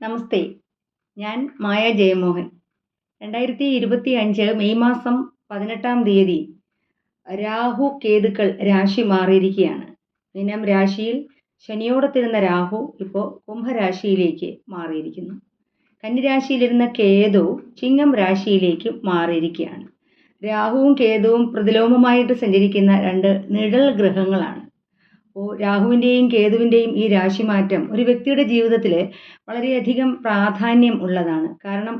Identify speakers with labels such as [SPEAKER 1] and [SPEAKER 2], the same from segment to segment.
[SPEAKER 1] നമസ്തേ ഞാൻ മായ ജയമോഹൻ. രണ്ടായിരത്തി ഇരുപത്തി അഞ്ച് മെയ് മാസം പതിനെട്ടാം തീയതി രാഹു കേതുക്കൾ രാശി മാറിയിരിക്കുകയാണ്. മീനം രാശിയിൽ ശനിയോടത്തിരുന്ന രാഹു ഇപ്പോൾ കുംഭരാശിയിലേക്ക് മാറിയിരിക്കുന്നു. കന്നിരാശിയിലിരുന്ന കേതു ചിങ്ങം രാശിയിലേക്ക് മാറിയിരിക്കുകയാണ്. രാഹുവും കേതുവും പ്രതിലോമമായിട്ട് സഞ്ചരിക്കുന്ന രണ്ട് നിഴൽ ഗ്രഹങ്ങളാണ്. രാഹുവിന്റെയും കേതുവിന്റെയും ഈ രാശിമാറ്റം ഒരു വ്യക്തിയുടെ ജീവിതത്തിൽ വളരെയധികം പ്രാധാന്യം ഉള്ളതാണ്. കാരണം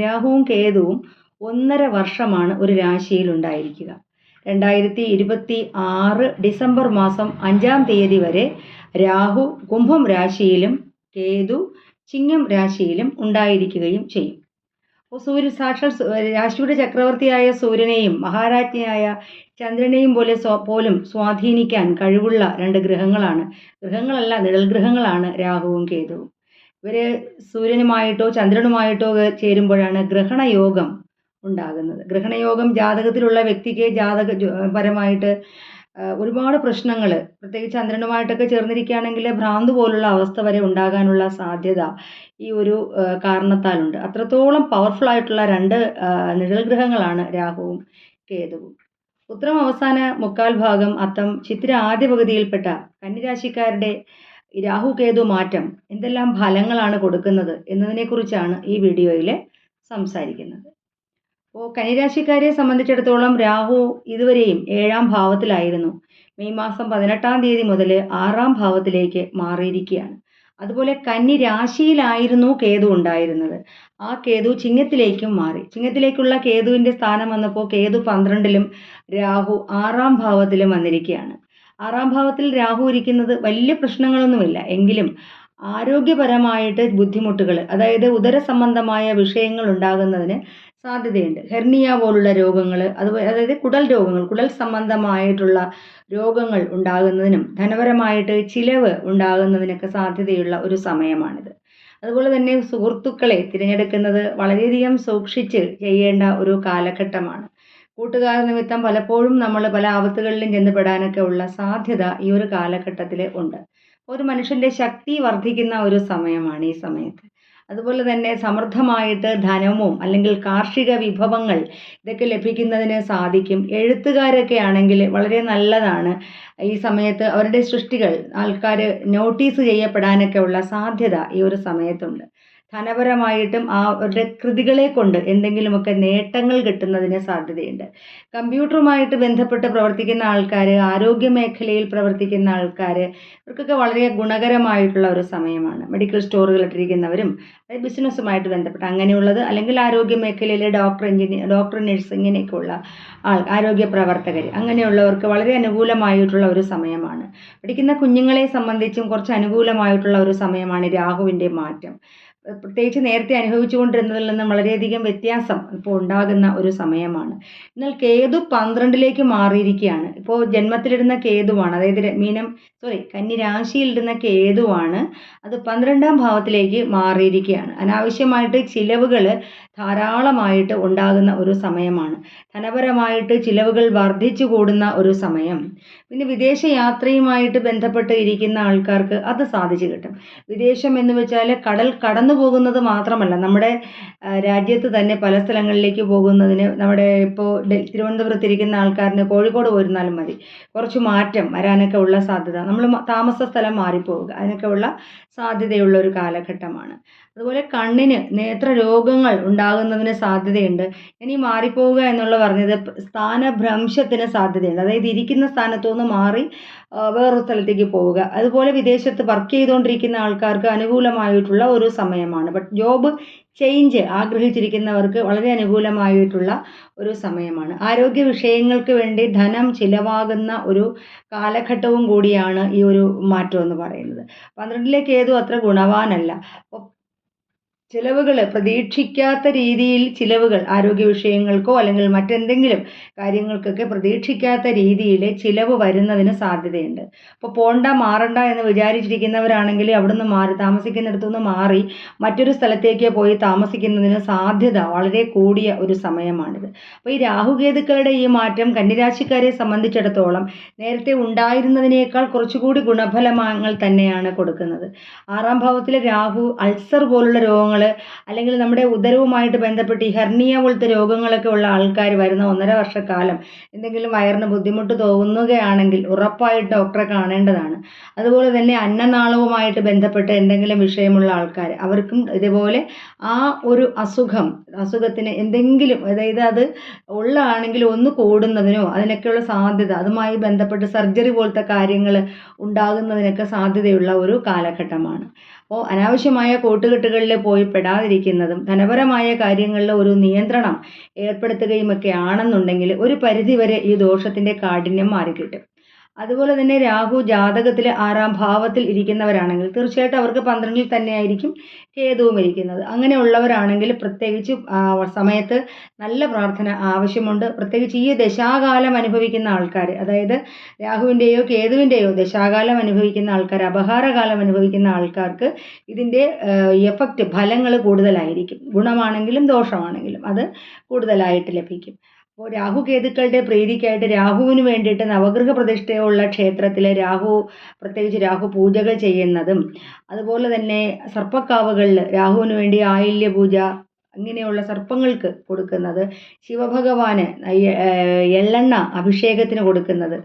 [SPEAKER 1] രാഹുവും കേതുവും ഒന്നര വർഷമാണ് ഒരു രാശിയിൽ ഉണ്ടായിരിക്കുക. രണ്ടായിരത്തി ഇരുപത്തി ആറ് ഡിസംബർ മാസം അഞ്ചാം തീയതി വരെ രാഹു കുംഭം രാശിയിലും കേതു ചിങ്ങം രാശിയിലും ഉണ്ടായിരിക്കുകയും ചെയ്യും. സൂര്യ സാക്ഷാൽ രാശിയുടെ ചക്രവർത്തിയായ സൂര്യനെയും മഹാരാജ്ഞിയായ ചന്ദ്രനെയും പോലെ പോലും സ്വാധീനിക്കാൻ കഴിവുള്ള രണ്ട് ഗ്രഹങ്ങളാണ്. ഗ്രഹങ്ങളല്ല നിഴൽ ഗ്രഹങ്ങളാണ് രാഹുവും കേതുവും. ഇവർ സൂര്യനുമായിട്ടോ ചന്ദ്രനുമായിട്ടോ ചേരുമ്പോഴാണ് ഗ്രഹണയോഗം ഉണ്ടാകുന്നത്. ഗ്രഹണയോഗം ജാതകത്തിലുള്ള വ്യക്തിക്ക് ജാതക പരമായിട്ട് ഒരുപാട് പ്രശ്നങ്ങൾ പ്രത്യേകിച്ച് ചന്ദ്രനുമായിട്ടൊക്കെ ചേർന്നിരിക്കുകയാണെങ്കിൽ ഭ്രാന്ത് പോലുള്ള അവസ്ഥ വരെ ഉണ്ടാകാനുള്ള സാധ്യത ഈ ഒരു കാരണത്താലുണ്ട്. അത്രത്തോളം പവർഫുൾ ആയിട്ടുള്ള രണ്ട് നിഴൽ ഗ്രഹങ്ങളാണ് രാഹുവും കേതുവും. ഉത്തരം അവസാന മുക്കാൽ ഭാഗം അത്തം ചിത്ര ആദ്യ പകുതിയിൽപ്പെട്ട കന്നിരാശിക്കാരുടെ രാഹു കേതു മാറ്റം എന്തെല്ലാം ഫലങ്ങളാണ് കൊടുക്കുന്നത് എന്നതിനെക്കുറിച്ചാണ് ഈ വീഡിയോയിൽ സംസാരിക്കുന്നത്. അപ്പോൾ കന്നിരാശിക്കാരെ സംബന്ധിച്ചിടത്തോളം രാഹു ഇതുവരെയും ഏഴാം ഭാവത്തിലായിരുന്നു. മെയ് മാസം പതിനെട്ടാം തീയതി മുതൽ ആറാം ഭാവത്തിലേക്ക് മാറിയിരിക്കുകയാണ്. അതുപോലെ കന്നി രാശിയിലായിരുന്നു കേതു ഉണ്ടായിരുന്നത്. ആ കേതു ചിങ്ങത്തിലേക്കും മാറി. ചിങ്ങത്തിലേക്കുള്ള കേതുവിന്റെ സ്ഥാനം വന്നപ്പോൾ കേതു പന്ത്രണ്ടിലും രാഹു ആറാം ഭാവത്തിലും വന്നിരിക്കുകയാണ്. ആറാം ഭാവത്തിൽ രാഹു ഇരിക്കുന്നത് വലിയ പ്രശ്നങ്ങളൊന്നുമില്ല. എങ്കിലും ആരോഗ്യപരമായിട്ട് ബുദ്ധിമുട്ടുകൾ അതായത് ഉദര സംബന്ധമായ വിഷയങ്ങൾ ഉണ്ടാകുന്നതിന് സാധ്യതയുണ്ട്. ഹെർണിയ പോലുള്ള രോഗങ്ങൾ അതുപോലെ അതായത് കുടൽ രോഗങ്ങൾ കുടൽ സംബന്ധമായിട്ടുള്ള രോഗങ്ങൾ ഉണ്ടാകുന്നതിനും ധനപരമായിട്ട് ചിലവ് ഉണ്ടാകുന്നതിനൊക്കെ സാധ്യതയുള്ള ഒരു സമയമാണിത്. അതുപോലെ തന്നെ സുഹൃത്തുക്കളെ തിരഞ്ഞെടുക്കുന്നത് വളരെയധികം സൂക്ഷിച്ച് ചെയ്യേണ്ട ഒരു കാലഘട്ടമാണ്. കൂട്ടുകാർ നിമിത്തം പലപ്പോഴും നമ്മൾ പല ആപത്തുകളിലും ചെന്നുപെടാനൊക്കെ ഉള്ള സാധ്യത ഈ ഒരു കാലഘട്ടത്തിൽ ഉണ്ട്. ഒരു മനുഷ്യന്റെ ശക്തി വർദ്ധിക്കുന്ന ഒരു സമയമാണ് ഈ സമയത്ത്. അതുപോലെ തന്നെ സമൃദ്ധമായിട്ട് ധനവും അല്ലെങ്കിൽ കാർഷിക വിഭവങ്ങൾ ഇതൊക്കെ ലഭിക്കുന്നതിന് സാധിക്കും. എഴുത്തുകാരൊക്കെ ആണെങ്കിൽ വളരെ നല്ലതാണ് ഈ സമയത്ത് അവരുടെ സൃഷ്ടികൾ ആൾക്കാർ നോട്ടീസ് ചെയ്യപ്പെടാനൊക്കെ ഉള്ള സാധ്യത ഈ ഒരു സമയത്തുണ്ട്. ധനപരമായിട്ടും അവരുടെ കൃതികളെ കൊണ്ട് എന്തെങ്കിലുമൊക്കെ നേട്ടങ്ങൾ കിട്ടുന്നതിന് സാധ്യതയുണ്ട്. കമ്പ്യൂട്ടറുമായിട്ട് ബന്ധപ്പെട്ട് പ്രവർത്തിക്കുന്ന ആൾക്കാർ ആരോഗ്യ മേഖലയിൽ പ്രവർത്തിക്കുന്ന ആൾക്കാർ ഇവർക്കൊക്കെ വളരെ ഗുണകരമായിട്ടുള്ള ഒരു സമയമാണ്. മെഡിക്കൽ സ്റ്റോറുകൾ ഇട്ടിരിക്കുന്നവരും അതായത് ബിസിനസ്സുമായിട്ട് ബന്ധപ്പെട്ട് അങ്ങനെയുള്ളത് അല്ലെങ്കിൽ ആരോഗ്യ മേഖലയിലെ ഡോക്ടർ എഞ്ചിനീയർ ഡോക്ടർ നഴ്സ് ഇങ്ങനെയൊക്കെയുള്ള ആൾ ആരോഗ്യ പ്രവർത്തകർ അങ്ങനെയുള്ളവർക്ക് വളരെ അനുകൂലമായിട്ടുള്ള ഒരു സമയമാണ്. പഠിക്കുന്ന കുഞ്ഞുങ്ങളെ സംബന്ധിച്ചും കുറച്ച് അനുകൂലമായിട്ടുള്ള ഒരു സമയമാണ് രാഹുവിന്റെ മാറ്റം. പ്രത്യേകിച്ച് നേരത്തെ അനുഭവിച്ചുകൊണ്ടിരുന്നതിൽ നിന്നും വളരെയധികം വ്യത്യാസം ഇപ്പോൾ ഉണ്ടാകുന്ന ഒരു സമയമാണ്. എന്നാൽ കേതു പന്ത്രണ്ടിലേക്ക് മാറിയിരിക്കുകയാണ്. ഇപ്പോൾ ജന്മത്തിലിടുന്ന കേതുവാണ്. അതായത് മീനം സോറി കന്നി രാശിയിലിടുന്ന കേതുവാണ്. അത് പന്ത്രണ്ടാം ഭാവത്തിലേക്ക് മാറിയിരിക്കുകയാണ്. അനാവശ്യമായിട്ട് ചിലവുകൾ ധാരാളമായിട്ട് ഉണ്ടാകുന്ന ഒരു സമയമാണ്. ധനപരമായിട്ട് ചിലവുകൾ വർദ്ധിച്ചു കൂടുന്ന ഒരു സമയം. പിന്നെ വിദേശ യാത്രയുമായിട്ട് ബന്ധപ്പെട്ട് ഇരിക്കുന്ന ആൾക്കാർക്ക് അത് സാധിച്ചു കിട്ടും. വിദേശം എന്ന് വെച്ചാൽ കടൽ കടന്നു പോകുന്നത് മാത്രമല്ല നമ്മുടെ രാജ്യത്ത് തന്നെ പല സ്ഥലങ്ങളിലേക്ക് പോകുന്നതിന് നമ്മുടെ ഇപ്പോൾ തിരുവനന്തപുരത്തിരിക്കുന്ന ആൾക്കാരിന് കോഴിക്കോട് പോയിരുന്നാലും മതി. കുറച്ച് മാറ്റം വരാനൊക്കെ ഉള്ള സാധ്യത. നമ്മൾ താമസ സ്ഥലം മാറിപ്പോവുക. അതിനൊക്കെ ഉള്ള സാധ്യതയുള്ള ഒരു കാലഘട്ടമാണ്. അതുപോലെ കണ്ണിന് നേത്ര രോഗങ്ങൾ ഉണ്ടാകുന്നതിന് സാധ്യതയുണ്ട്. ഇനി മാറിപ്പോവുക എന്നുള്ള പറഞ്ഞത് സ്ഥാനഭ്രംശത്തിന് സാധ്യതയുണ്ട്. അതായത് ഇരിക്കുന്ന സ്ഥാനത്തു നിന്ന് മാറി വേറൊരു സ്ഥലത്തേക്ക് പോവുക. അതുപോലെ വിദേശത്ത് വർക്ക് ചെയ്തുകൊണ്ടിരിക്കുന്ന ആൾക്കാർക്ക് അനുകൂലമായിട്ടുള്ള ഒരു സമയമാണ്. ബട്ട് ജോബ് ചേഞ്ച് ആഗ്രഹിച്ചിരിക്കുന്നവർക്ക് വളരെ അനുകൂലമായിട്ടുള്ള ഒരു സമയമാണ്. ആരോഗ്യ വിഷയങ്ങൾക്ക് വേണ്ടി ധനം ചിലവാകുന്ന ഒരു കാലഘട്ടവും കൂടിയാണ് ഈ ഒരു മാറ്റം എന്ന് പറയുന്നത്. പന്ത്രണ്ടിലേക്ക് ഏതും അത്ര ഗുണവാനല്ല. ചിലവുകൾ പ്രതീക്ഷിക്കാത്ത രീതിയിൽ ചിലവുകൾ ആരോഗ്യ വിഷയങ്ങൾക്കോ അല്ലെങ്കിൽ മറ്റെന്തെങ്കിലും കാര്യങ്ങൾക്കൊക്കെ പ്രതീക്ഷിക്കാത്ത രീതിയിൽ ചിലവ് വരുന്നതിന് സാധ്യതയുണ്ട്. അപ്പോൾ പോണ്ട മാറണ്ട എന്ന് വിചാരിച്ചിരിക്കുന്നവരാണെങ്കിൽ അവിടുന്ന് മാറി താമസിക്കുന്നിടത്തുനിന്ന് മാറി മറ്റൊരു സ്ഥലത്തേക്ക് പോയി താമസിക്കുന്നതിന് സാധ്യത വളരെ കൂടിയ ഒരു സമയമാണിത്. അപ്പോൾ ഈ രാഹുകേതുക്കളുടെ ഈ മാറ്റം കന്നിരാശിക്കാരെ സംബന്ധിച്ചിടത്തോളം നേരത്തെ ഉണ്ടായിരുന്നതിനേക്കാൾ കുറച്ചുകൂടി ഗുണഫലങ്ങൾ തന്നെയാണ് കൊടുക്കുന്നത്. ആറാം ഭാവത്തിലെ രാഹു അൾസർ പോലുള്ള അല്ലെങ്കിൽ നമ്മുടെ ഉദരവുമായിട്ട് ബന്ധപ്പെട്ട് ഈ ഹെർണിയ പോലത്തെ രോഗങ്ങളൊക്കെ ഉള്ള ആൾക്കാർ വരുന്ന ഒന്നര വർഷക്കാലം എന്തെങ്കിലും വയറിന് ബുദ്ധിമുട്ട് തോന്നുകയാണെങ്കിൽ ഉറപ്പായിട്ട് ഡോക്ടറെ കാണേണ്ടതാണ്. അതുപോലെ തന്നെ അന്നനാളവുമായിട്ട് ബന്ധപ്പെട്ട് എന്തെങ്കിലും വിഷയമുള്ള ആൾക്കാർ അവർക്കും ഇതുപോലെ ആ ഒരു അസുഖം അസുഖത്തിന് എന്തെങ്കിലും അതായത് അത് ഉള്ളതാണെങ്കിൽ ഒന്ന് കൂടുന്നതിനോ അതിനൊക്കെയുള്ള സാധ്യത അതുമായി ബന്ധപ്പെട്ട് സർജറി പോലത്തെ കാര്യങ്ങൾ ഉണ്ടാകുന്നതിനൊക്കെ സാധ്യതയുള്ള ഒരു കാലഘട്ടമാണ്. അപ്പോൾ അനാവശ്യമായ കൂട്ടുകെട്ടുകളിൽ പോയി പെടാതിരിക്കുന്നതും ധനപരമായ കാര്യങ്ങളിൽ ഒരു നിയന്ത്രണം ഏർപ്പെടുത്തുകയുമൊക്കെ ആണെന്നുണ്ടെങ്കിൽ ഒരു പരിധിവരെ ഈ ദോഷത്തിന്റെ കാഠിന്യം മാറിക്കിട്ടും. അതുപോലെ തന്നെ രാഹു ജാതകത്തിലെ ആറാം ഭാവത്തിൽ ഇരിക്കുന്നവരാണെങ്കിൽ തീർച്ചയായിട്ടും അവർക്ക് പന്ത്രണ്ടിൽ തന്നെയായിരിക്കും കേതുവും ഇരിക്കുന്നത്. അങ്ങനെയുള്ളവരാണെങ്കിൽ പ്രത്യേകിച്ച് സമയത്ത് നല്ല പ്രാർത്ഥന ആവശ്യമുണ്ട്. പ്രത്യേകിച്ച് ഈ ദശാകാലം അനുഭവിക്കുന്ന ആൾക്കാർ അതായത് രാഹുവിന്റെയോ കേതുവിന്റെയോ ദശാകാലം അനുഭവിക്കുന്ന ആൾക്കാർ അപഹാരകാലം അനുഭവിക്കുന്ന ആൾക്കാർക്ക് ഇതിന്റെ എഫക്റ്റ് ഫലങ്ങൾ കൂടുതലായിരിക്കും. ഗുണമാണെങ്കിലും ദോഷമാണെങ്കിലും അത് കൂടുതലായിട്ട് ലഭിക്കും. അപ്പോൾ രാഹുകേതുക്കളുടെ പ്രീതിക്കായിട്ട് രാഹുവിന് വേണ്ടിയിട്ട് നവഗ്രഹ പ്രതിഷ്ഠയുള്ള ക്ഷേത്രത്തിൽ രാഹു പ്രത്യേകിച്ച് രാഹു പൂജകൾ ചെയ്യുന്നതും അതുപോലെ തന്നെ സർപ്പക്കാവുകളിൽ രാഹുവിന് വേണ്ടി ആയില്യ പൂജ അങ്ങനെയുള്ള സർപ്പങ്ങൾക്ക് കൊടുക്കുന്നത് ശിവഭഗവാന് എള്ളെണ്ണ അഭിഷേകത്തിന് കൊടുക്കുന്നത്.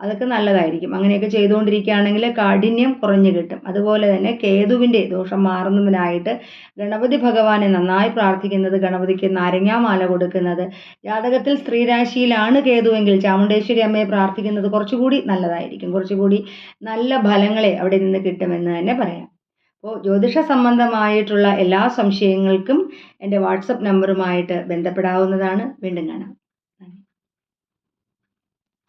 [SPEAKER 1] അതൊക്കെ നല്ലതായിരിക്കും. അങ്ങനെയൊക്കെ ചെയ്തുകൊണ്ടിരിക്കുകയാണെങ്കിൽ കാഠിന്യം കുറഞ്ഞു കിട്ടും. അതുപോലെ തന്നെ കേതുവിന്റെ ദോഷം മാറുന്നതിനായിട്ട് ഗണപതി ഭഗവാനെ നന്നായി പ്രാർത്ഥിക്കുന്നത് ഗണപതിക്ക് നാരങ്ങാമാല കൊടുക്കുന്നത് ജാതകത്തിൽ സ്ത്രീരാശിയിലാണ് കേതുവെങ്കിൽ ചാമുണ്ടേശ്വരി അമ്മയെ പ്രാർത്ഥിക്കുന്നത് കുറച്ചുകൂടി നല്ലതായിരിക്കും. കുറച്ചുകൂടി നല്ല ഫലങ്ങളെ അവിടെ നിന്ന് കിട്ടുമെന്ന് തന്നെ പറയാം. അപ്പോൾ ജ്യോതിഷ സംബന്ധമായിട്ടുള്ള എല്ലാ സംശയങ്ങൾക്കും എന്റെ വാട്സപ്പ് നമ്പറുമായിട്ട് ബന്ധപ്പെടാവുന്നതാണ്. വീണ്ടും കാണാം.